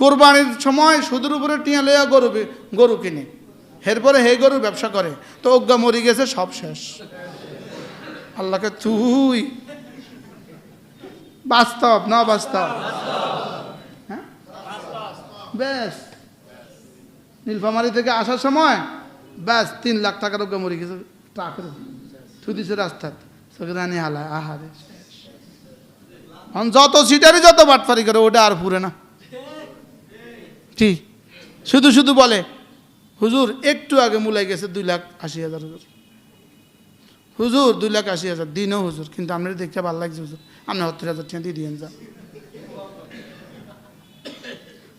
কোরবানির সময় সুদের উপরে টিয়া লইয়া গরু গরু কিনে। এরপরে হে গরুর ব্যবসা করে। তো অজ্ঞা মরি গেছে, সব শেষ। আল্লাহকে তুই। বাস্তব, না বাস্তব? হ্যাঁ? বেশ নীলফামারি থেকে আসার সময়, ব্যাস, তিন লাখ টাকার অজ্ঞা মরি গেছে। ট্রাকের থুদিছে রাস্তাত রানি হালায়। আহারে যত সিটারই যত বাটফারি করে, ওটা আর পুরে না। ঠিক শুধু শুধু বলে, হুজুর, একটু আগে মুলাই গেছে দুই লাখ আশি হাজার হুজুর। হুজুর, দুই লাখ আশি হাজার, দিনও হুজুর, কিন্তু আপনার দেখতে ভালো লাগছে হুজুর। আপনি সত্তর হাজার টাকা দিয়ে দিয়েন যান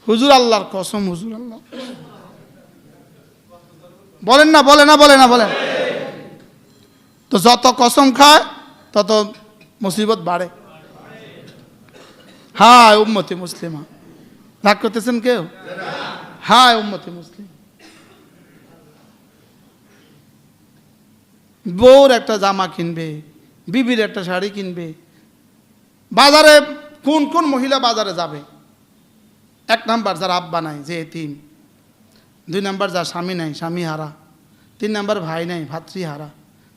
হুজুর আল্লাহর কসম, হুজুর আল্লাহ। বলেন না বলে না বলে না, বলেন। তো যত কসম খায়, তত মুসিবত বাড়ে। হ্যাঁ উম্মতি মুসলিমা। রাগ করতেছেন কেউ? হায় উম্মতি মুসলিম। বউর একটা জামা কিনবে, বিবির একটা শাড়ি কিনবে। বাজারে কোন কোন মহিলা বাজারে যাবে? এক নাম্বার যার আব্বা নাই, যে এতিম। দুই নাম্বার যার স্বামী নাই, স্বামী হারা। তিন নাম্বার ভাই নাই, ভাতৃ হারা।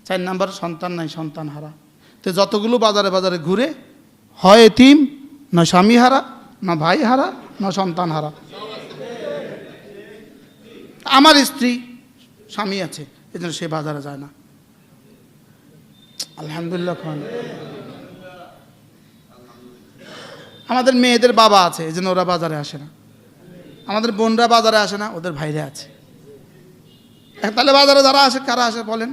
চার নাম্বার সন্তান নাই, সন্তান হারা। তো যতগুলো বাজারে বাজারে ঘুরে, হয় এতিম, না স্বামী হারা, না ভাই হারা না সন্তান হারা আমার স্ত্রী, স্বামী আছে এই জন্য সে বাজারে যায় না। আলহামদুলিল্লাহ খান। আমাদের মেয়েদের বাবা আছে এই জন্য ওরা বাজারে আসে না। আমাদের বোনরা বাজারে আসে না, ওদের ভাইরে আছে। তাহলে বাজারে যারা আসে, কারা আসে বলেন?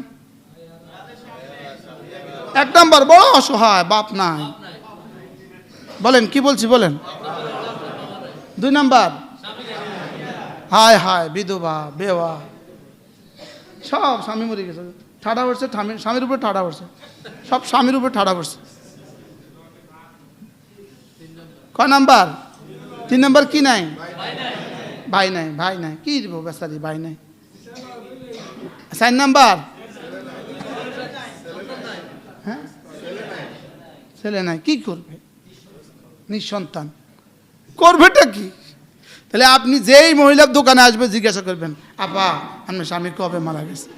এক নম্বর, বড় অসহায়, বাপ নাই। বলেন, কি বলছি বলেন? দুই নাম্বার। হায় হায়, বিধবা, বেওয়া। সব স্বামী মরে গেছে। ঠাডা পড়ছে স্বামীর উপরে ঠাডা পড়ছে সব স্বামীর উপরে ঠাডা পড়ছে কয় নাম্বার? তিন নাম্বার কি নাই? ভাই নাই ভাই নাই। কি দিব বেচারি, ভাই নাই। চার নাম্বার? হ্যাঁ? ছেলে নাই। কি করবে? নিঃসন্তান। করবেটা কি? তাহলে আপনি যেই মহিলার দোকানে আসবে জিজ্ঞাসা করবেন, আপা, আপনার স্বামী কবে মারা গেছে?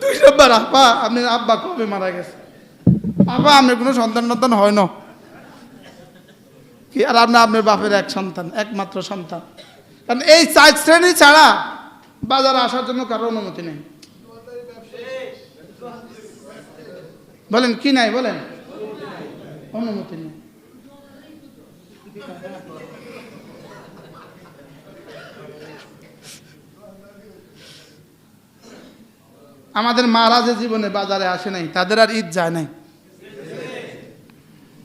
দুই নম্বর, আপা, আপনার আব্বা কবে মারা গেছে? আপা, আপনার কোনো সন্তান টন্তান হয় না। কি, আর আপনার আপনার বাপের এক সন্তান, একমাত্র সন্তান। কারণ এই চার শ্রেণি ছাড়া বাজারে আসার জন্য কারও অনুমতি নেই। বলেন, কি নাই? বলেন। অনুমতি নেই। আমাদের মারা যে জীবনে বাজারে আসে নাই, তাদের আর ঈদ যায় নাই।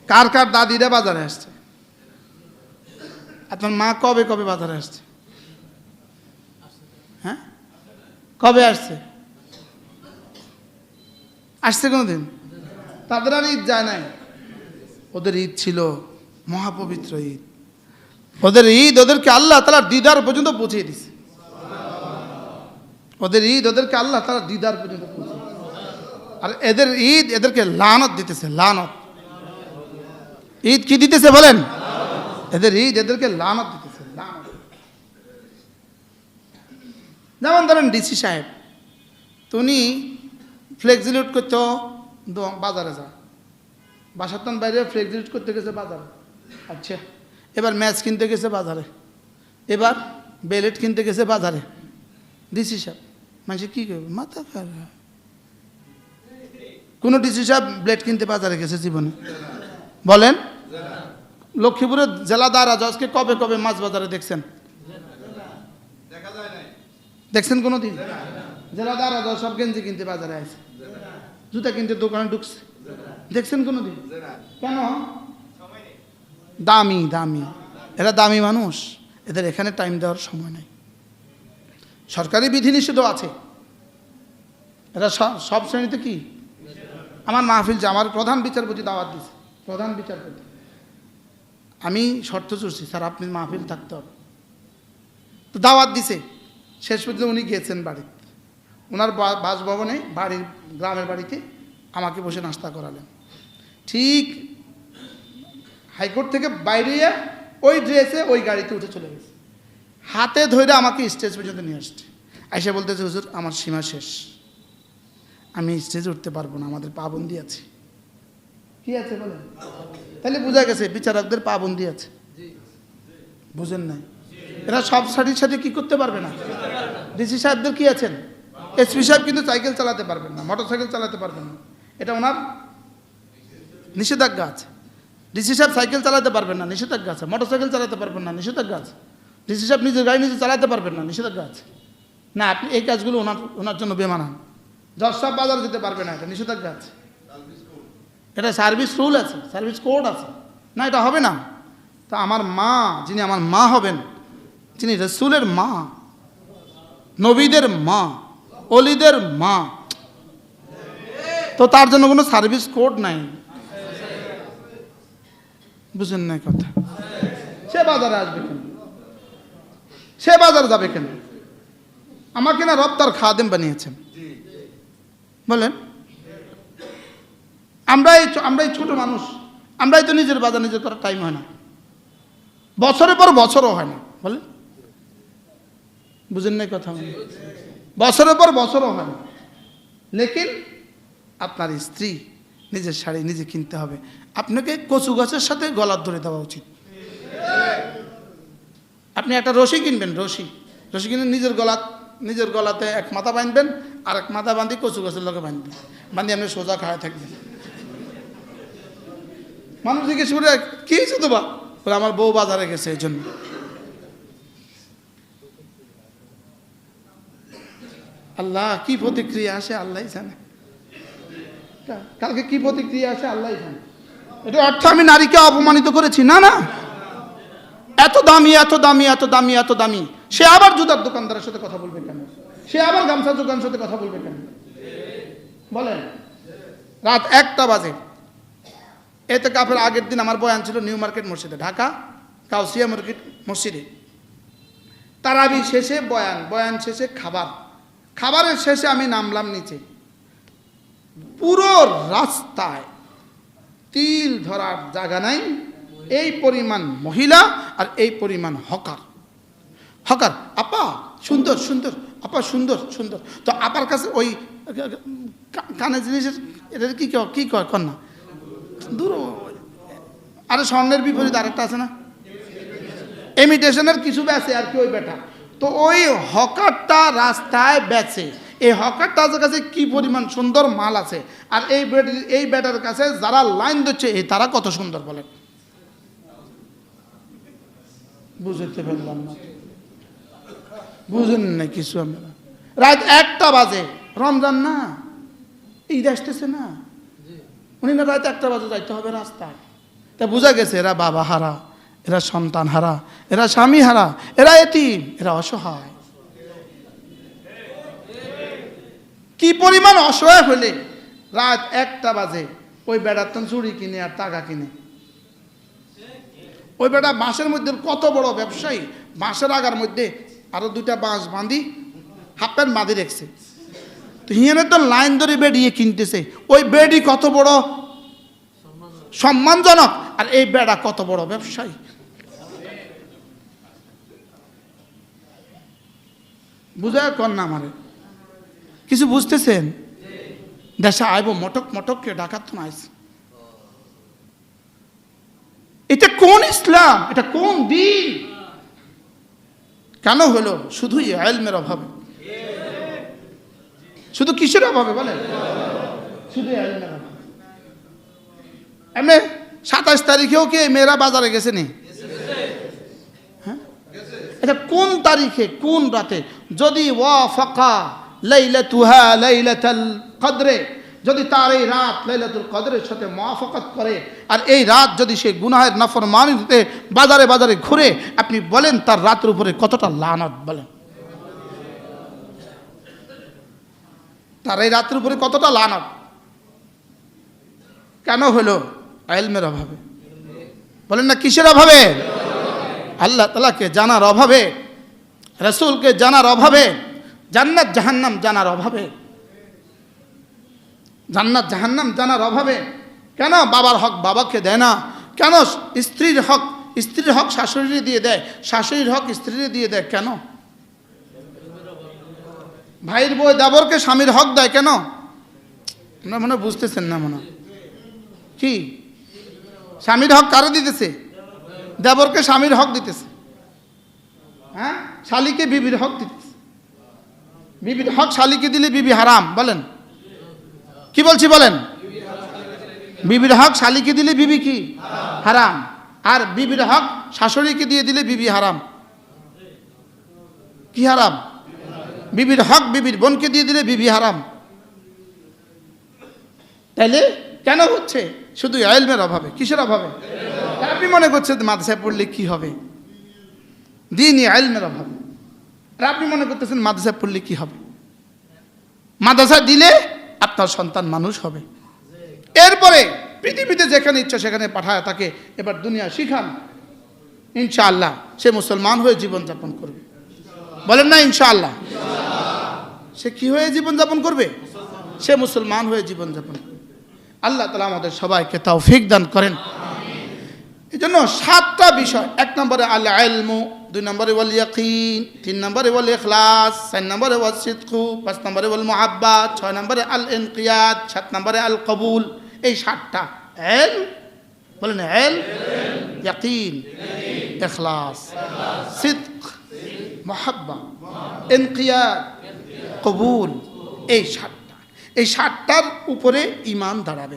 কার কার দাদিরা বাজারে আসছে? আপনার মা কবে কবে বাজারে আসছে? হ্যাঁ? কবে আসছে? আসছে কোনোদিন? তাদের আর ঈদ যায় নাই। ওদের ঈদ ছিল মহাপবিত্র ঈদ। ওদের ঈদ ওদেরকে আল্লাহ তালা দিদার পর্যন্ত পৌঁছে দিছে। ওদের ঈদ ওদেরকে আল্লাহ তারা দিদার পর্যন্ত আর এদের ঈদ এদেরকে লানত দিতেছে, লানত। ঈদ কি দিতেছে বলেন? এদের ঈদ এদেরকে লানত দিতেছে যেমন ধরেন ডিসি সাহেব, তুমি ফ্লেক্সিলিউট করতে বাজারে যা। বাসাতন বাইরে ফ্লেক্সিলিউট করতে গেছে বাজারে। আচ্ছা এবার ম্যাচ কিনতে গেছে বাজারে। এবার বেলেট কিনতে গেছে বাজারে। ডিসি সাহেব মানুষ কী করবে মাথা খারাপ। কোনো ডিসি সাহেব ব্লেড কিনতে বাজারে গেছে জীবনে? বলেন। লক্ষ্মীপুরের জেলা দ্বারা জজকে কবে কবে মাছ বাজারে দেখছেন? দেখছেন কোনো দিন জেলা দ্বারা জজ সব গেঞ্জি কিনতে বাজারে আছে জুতা কিনতে দোকানে ঢুকছে। দেখছেন কোনো দিন কেন? দামি দামি। এরা দামি মানুষ। এদের এখানে টাইম দেওয়ার সময় নেই। সরকারি বিধিনিষেধও আছে। এরা সব- শ্রেণীতে কি? আমার মাহফিল যে, আমার প্রধান বিচারপতি দাওয়াত দিছে প্রধান বিচারপতি। আমি শর্ত চুরছি স্যার আপনি মাহফিল থাকতে হবে। তো দাওয়াত দিছে। শেষ পর্যন্ত উনি গিয়েছেন বাড়িতে। ওনার বাসভবনে, বাড়ির, গ্রামের বাড়িতে আমাকে বসে নাস্তা করালেন। ঠিক হাইকোর্ট থেকে বাইরে ওই ড্রেসে ওই গাড়িতে উঠে চলে গেছে। হাতে ধরে আমাকে স্টেজ পর্যন্ত নিয়ে আসছে। এসে বলতেছে, হুজুর, আমার সীমা শেষ। আমি স্টেজে উঠতে পারব না, আমাদের পাবন্দি আছে। কি আছে বলেন? তাহলে বোঝা গেছে, বিচারকদের পাবন্দি আছে। বুঝেন নাই? এরা সব সারির সাথে কি করতে পারবে না? ডিসি সাহেবদের কি আছেন? এসপি সাহেব কিন্তু সাইকেল চালাতে পারবেন না মোটর সাইকেল চালাতে পারবেন না। এটা ওনার নিষেধাজ্ঞা আছে। ডিসি সাহেব সাইকেল চালাতে পারবেন না, নিষেধাজ্ঞা আছে। মোটর সাইকেল চালাতে পারবেন না, নিষেধাজ্ঞা আছে। ডিসি সাহেব নিজের গাড়ি নিজে চালাতে পারবেন না, নিষেধাজ্ঞা আছে। না, আপনি এই কাজগুলো ওনার ওনার জন্য বেমানান। জজ সাহেব বাজার যেতে পারবে না, এটা নিষেধাজ্ঞা আছে। এটা সার্ভিস রুল আছে, সার্ভিস কোড আছে। না, এটা হবে না। তা আমার মা, যিনি আমার মা হবেন, যিনি রসুলের মা, নবীদের মা, অলিদের মা, তো তার জন্য কোনো সার্ভিস কোড নাই। বুঝেন না কথা। সে বাজারে আসবে কেন? সে বাজারে যাবে কেন? আমাকে না রব তার খাদেম বানিয়েছেন। বলেন? আমরাই আমরাই ছোট মানুষ। আমরাই তো নিজের বাজার নিজের করার টাইম হয় না। বছরের পর বছরও হয় না। বলেন? বুঝেন নাই কথা? বছরের পর বছরও হয় না। লেকিন আপনার স্ত্রী নিজের শাড়ি নিজে কিনতে হবে। আপনাকে কচু গাছের সাথে গলার ধরে দেওয়া উচিত। আপনি একটা রশি কিনবেন, রশি। রশি কিনে নিজের গলা নিজের গলাতে এক মাথা বাঁধবেন, আর এক মাথা বাঁধি কচু গাছের লোকে বাঁধবেন। বাঁধি আপনি সোজা খাওয়া থাকবেন। মানুষ জিজ্ঞেস করে, কি হয়েছে তো বা আমার বউ বাজারে গেছে এই জন্য। আল্লাহ, কি প্রতিক্রিয়া আসে? আল্লাহ জানে। কালকে কি প্রতিক্রিয়া আসে? আল্লাহ জানে। এটা অর্থ আমি নারীকে অপমানিত করেছি। না না। এত দামি এত দামি এত দামি এত দামি। সে আবার জুতার দোকানদারের সাথে কথা বলবে কেন? সে আবার গামছা দোকানের সাথে কথা বলবে কেন? বলেন। রাত একটা বাজে। এতে কাফের আগের দিন আমার বয়ান ছিল নিউ মার্কেট মসজিদে, ঢাকা কাউসিয়া মার্কেট মসজিদে। তারাবি শেষে বয়ান বয়ান শেষে খাবার। খাবারের শেষে আমি নামলাম নিচে। পুরো রাস্তায় তিল ধরার জায়গা নাই এই পরিমাণ মহিলা আর এই পরিমাণ হকার। হকার, আপা, সুন্দর সুন্দর, আপা, সুন্দর সুন্দর। তো আপার কাছে ওই, কানে জিনিসের এটা কি কি কয় কন্যা? দূর, আরে স্বর্ণের বিপরীত আরেকটা আছে না? এমিটেশনের কিছু বেচে আর কি ওই বেটা? তো ওই হকারটা রাস্তায় বেছে এই হকারটার কাছে কি পরিমাণ সুন্দর মাল আছে? আর এই এই বেটার কাছে যারা লাইন দিচ্ছে তারা কত সুন্দর বলেন বুঝতে পারলাম না। বুঝেন না কিছু আমরা রাত একটা বাজে। রমজান না? ঈদ আসতেছে না? উনি না রাত একটা বাজে যাইতে হবে রাস্তায়। তা বোঝা গেছে, এরা বাবা হারা, এরা সন্তান হারা, এরা স্বামী হারা, এরা এতিম, এরা অসহায়। কি পরিমাণ অসহায় হলে রাত একটা বাজে, ওই বেড়ার তখন চুড়ি কিনে আর টাকা কিনে। ওই বেটা বাঁশের মধ্যে কত বড় ব্যবসায়ী? বাঁশের আগার মধ্যে আরও দুইটা বাঁশ বাঁধি হাফ প্যান্ট বাঁধি রেখছে। তো হিয়ানে তো লাইন ধরে বেডিয়ে কিনতেছে। ওই বেডি কত বড়? সম্মানজনক। আর এই বেড়া কত বড় ব্যবসায়ী? বুঝায় কর না আমারে। কিছু বুঝতেছেন? দেশে আইব মটক মটককে ডাকাত আইছে এটা কোন ইসলাম, এটা কোন দিন? কেন হলো? শুধুই আলমের অভাবে। শুধু কিসের অভাবে বলে শুধু এমনি সাতাশ তারিখেও কি মেয়েরা বাজারে গেছে নি? হ্যাঁ? এটা কোন তারিখে, কোন রাতে? যদি ওয়া ফাঁকা লাইলা তুহা লাইলাতাল কদরে যদি তার এই রাত লাইলাতুল কদরের সাথে মওয়াফাকাত করে, আর এই রাত যদি সে গুনাহের নাফরমানিতে বাজারে বাজারে ঘুরে, আপনি বলেন তার রাতের উপরে কতটা লানত বলেন? তার এই রাতের উপরে কতটা লানত? কেন হলো? আইলমের অভাবে। বলেন না, কিসের অভাবে? আল্লাহ তালাকে জানার অভাবে, রসুলকে জানার অভাবে, জান্নাত জাহান্নাম জানার অভাবে। জান্নাত, জাহান্নাম জানার অভাবে। কেন? বাবার হক বাবাকে দেয় না। কেন স্ত্রীর হক স্ত্রীর হক শাশুড়িরে দিয়ে দেয়? শাশুড়ির হক স্ত্রীরে দিয়ে দেয় কেন? ভাইয়ের বই দেবরকে স্বামীর হক দেয় কেন? আপনার মনে বুঝতেছেন না মনে। কি? স্বামীর হক কারও দিতেছে? দেবরকে স্বামীর হক দিতেছে। হ্যাঁ? শালিকে বিবির হক দিতেছে। বিবির হক শালিকে দিলে বিবি হারাম, বলেন। কি বলছি বলেন? বিবির হক শালিকে দিলে বিবি কি? হারাম। আর বিবির হক শাশুড়িকে দিয়ে দিলে বিবি হারাম। কি হারাম? বিবির হক বিবির বোনকে দিয়ে দিলে বিবি হারাম। তাইলে কেন হচ্ছে? শুধু আইলমের অভাবে। কিসের অভাবে? আপনি মনে করছেন মাদ্রাসায় পড়লে কি হবে? দিনই আইলমের অভাবে। আর আপনি মনে করতেছেন মাদ্রাসায় পড়লে কি হবে? মাদ্রাসায় দিলে আপনার সন্তান মানুষ হবে। এরপরে পৃথিবীতে যেখানে ইচ্ছা সেখানে পাঠায় তাকে, এবার দুনিয়া শিখান। ইনশাআল্লাহ, সে মুসলমান হয়ে জীবনযাপন করবে। বলেন না ইনশাআল্লাহ। সে কি হয়ে জীবনযাপন করবে? সে মুসলমান হয়ে জীবনযাপন করবে। আল্লাহ তালা আমাদের সবাইকে তাও ফিক দান করেন। এই জন্য সাতটা বিষয়, এক নম্বরে আল আলমু দুই নম্বরে ওয়াল ইয়াকিন, তিন নম্বরে ওয়াল ইখলাস, চার নম্বরে ওয়াল সিদকু, পাঁচ নম্বরে ওয়াল মোহাব্বাত ছয় নম্বরে আল ইনকিয়াদ, সাত নম্বরে আল কবুল। এই সাতটা। এল? বলেন এল? ইয়াকিন, ইখলাস, সিদক, মোহাব্বা, ইনকিয়াদ, কবুল। এই সাতটা। এই সাতটার উপরে ইমান দাঁড়াবে।